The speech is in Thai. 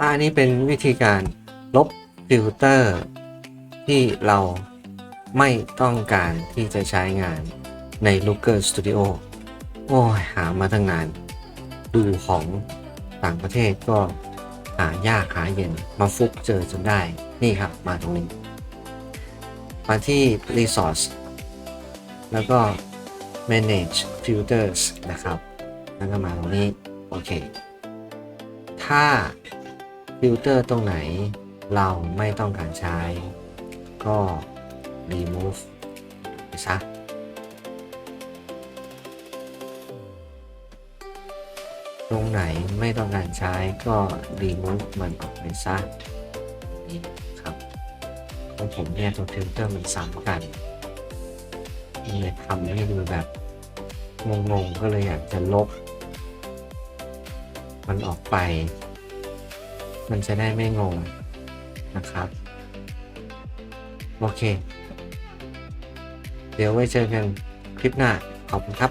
อันนี้เป็นวิธีการลบฟิลเตอร์ที่เราไม่ต้องการที่จะใช้งานใน Looker Studio โอ้ยหามาตั้งนาน ดูของต่างประเทศก็หายากหาเย็นมาฟุกเจอจนได้นี่ครับมาตรงนี้ มาที่ Resource แล้วก็ Manage Filters นะครับ แล้วก็มาตรงนี้ โอเค ถ้า ฟิลเตอร์ตรงไหนเราไม่ต้องการใช้ ก็ remove ไปซะตรงไหนไม่ต้องการใช้ก็ remove มันออกไปซะนี่ครับของผมเนี่ยตัวฟิลเตอร์มันซ้ำกันเลยทำให้ดูแบบงงๆก็เลยอยากจะลบ มันออกไป มันจะได้ไม่งงนะครับ โอเค เดี๋ยวไว้เจอกันคลิปหน้า ขอบคุณครับ